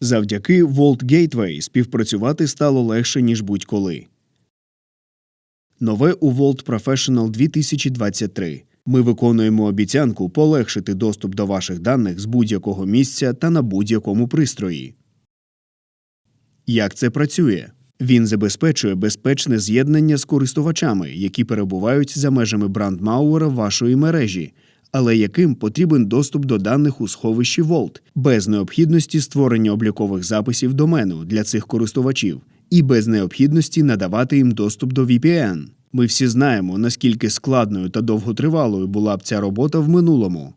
Завдяки Vault Gateway співпрацювати стало легше, ніж будь-коли. Нове у Vault Professional 2023. Ми виконуємо обіцянку полегшити доступ до ваших даних з будь-якого місця та на будь-якому пристрої. Як це працює? Він забезпечує безпечне з'єднання з користувачами, які перебувають за межами брандмауера вашої мережі, але яким потрібен доступ до даних у сховищі Vault, без необхідності створення облікових записів домену для цих користувачів і без необхідності надавати їм доступ до VPN. Ми всі знаємо, наскільки складною та довготривалою була б ця робота в минулому.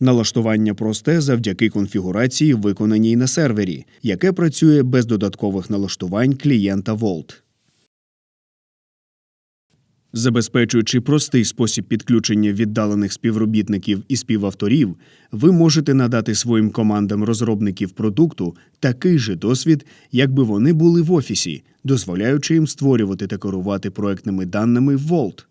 Налаштування просте завдяки конфігурації, виконаній на сервері, яке працює без додаткових налаштувань клієнта Vault. Забезпечуючи простий спосіб підключення віддалених співробітників і співавторів, ви можете надати своїм командам розробників продукту такий же досвід, якби вони були в офісі, дозволяючи їм створювати та керувати проектними даними в Vault.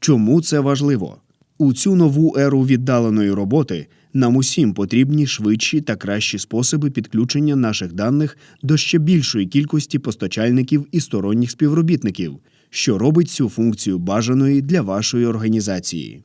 Чому це важливо? У цю нову еру віддаленої роботи нам усім потрібні швидші та кращі способи підключення наших даних до ще більшої кількості постачальників і сторонніх співробітників, що робить цю функцію бажаною для вашої організації.